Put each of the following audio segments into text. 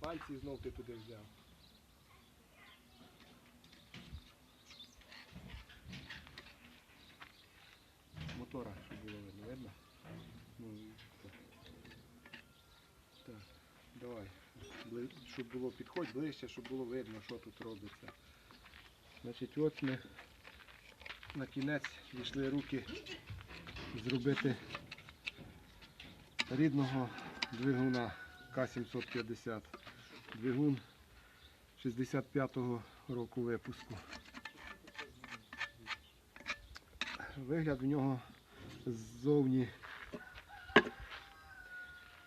Пальці знов ти туди взяв. Мотора, щоб було видно, видно? Ну, так. Так, давай. Щоб було підходь ближче, щоб було видно, що тут робиться. Значить, от ми на кінець дійшли руки зробити рідного двигуна К-750. Двигун 65-го року випуску. Вигляд в нього ззовні.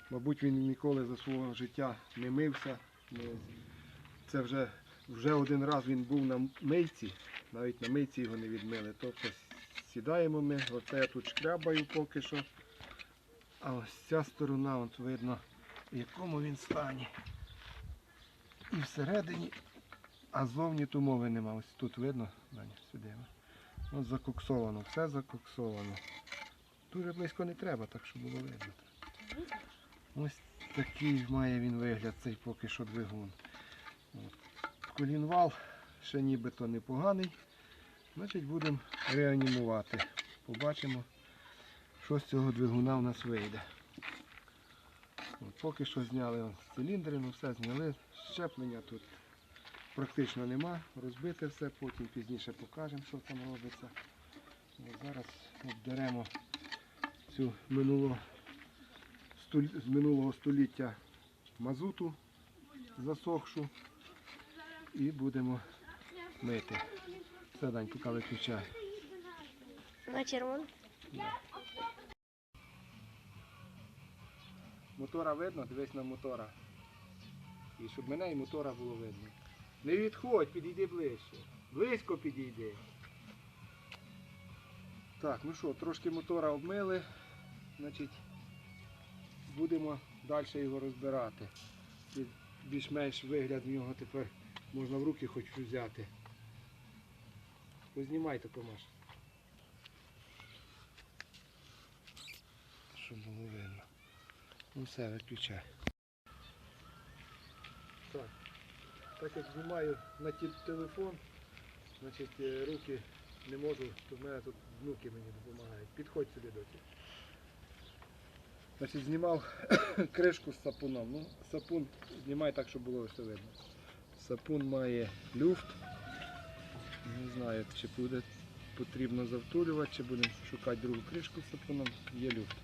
Мабуть, він ніколи за свого життя не мився. Це вже, вже один раз він був на мийці, навіть на мийці його не відмили. Тобто сідаємо ми, оце я тут шкрябаю поки що. А ось ця сторона, от видно, в якому він стані. І всередині, а ззовні ту мови нема. Ось тут видно, сюди. Ось закоксовано, все закоксовано. Дуже близько не треба, так щоб було видно. Ось такий має він вигляд, цей поки що двигун. Колінвал ще нібито непоганий. Значить будемо реанімувати. Побачимо, що з цього двигуна в нас вийде. От, поки що зняли циліндри, ну все зняли. Щеплення тут практично нема. Розбите все, потім пізніше покажемо, що там робиться. От зараз обдеремо цю минуло, столь- з минулого століття мазуту засохшу і будемо мити. Все, Дань, поки виключай. На червону. Мотора видно, дивись на мотора. І щоб мене і мотора було видно. Не відходь, підійди ближче. Близько підійди. Так, ну що, трошки мотора обмили. Значить, будемо далі його розбирати. Більш-менш вигляд в нього тепер можна в руки хоч взяти. Познімайте, Помаш. Щоб було видно. Ну все, виключай. Так. Так як знімаю на телефон, значить е, руки не можу, то в мене тут внуки мені допомагають. Підходь сюди доті. Значить, знімав кришку з сапуном. Ну, сапун знімай так, щоб було все видно. Сапун має люфт. Не знаю, чи буде потрібно завтулювати, чи будемо шукати другу кришку з сапуном. Є люфт.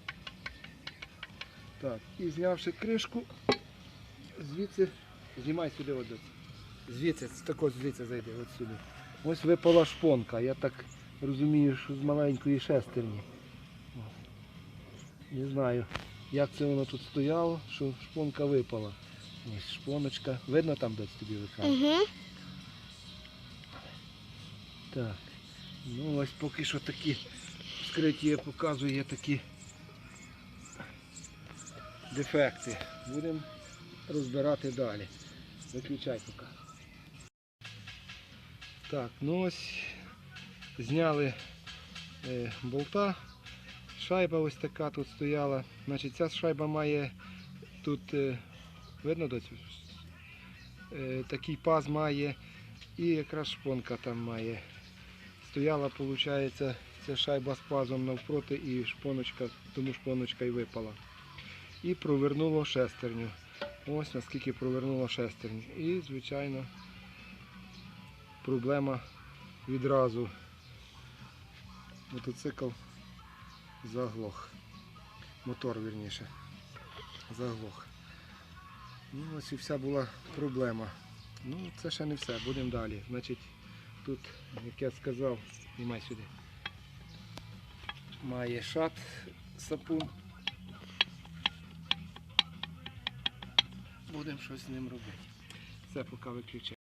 Так, і знявши кришку, звідси знімай сюди от. Звідси, з такого звідси зайди, от сюди. Ось випала шпонка. Я так розумію, що з маленької шестерні. Не знаю, як це воно тут стояло, що шпонка випала. Ось шпоночка. Видно там десь тобі викрав? Угу. Так. Ну ось поки що такі вскриття показує такі дефекти. Будемо розбирати далі. Виключай поки. Так, ну ось зняли е, болта. Шайба ось така тут стояла. Значить, ця шайба має тут, е, видно доцю? Е, такий паз має і якраз шпонка там має. Стояла, виходить, ця шайба з пазом навпроти і шпоночка, тому шпоночка і випала. І провернуло шестерню. Ось наскільки провернуло шестерню. І, звичайно, проблема відразу. Мотоцикл заглох. Мотор, вірніше. Заглох. Ну, ось і вся була проблема. Ну, це ще не все, будемо далі. Значить, тут, як я сказав, знімай сюди. Має шат сапун. Будемо щось з ним робити. Все, поки виключаю.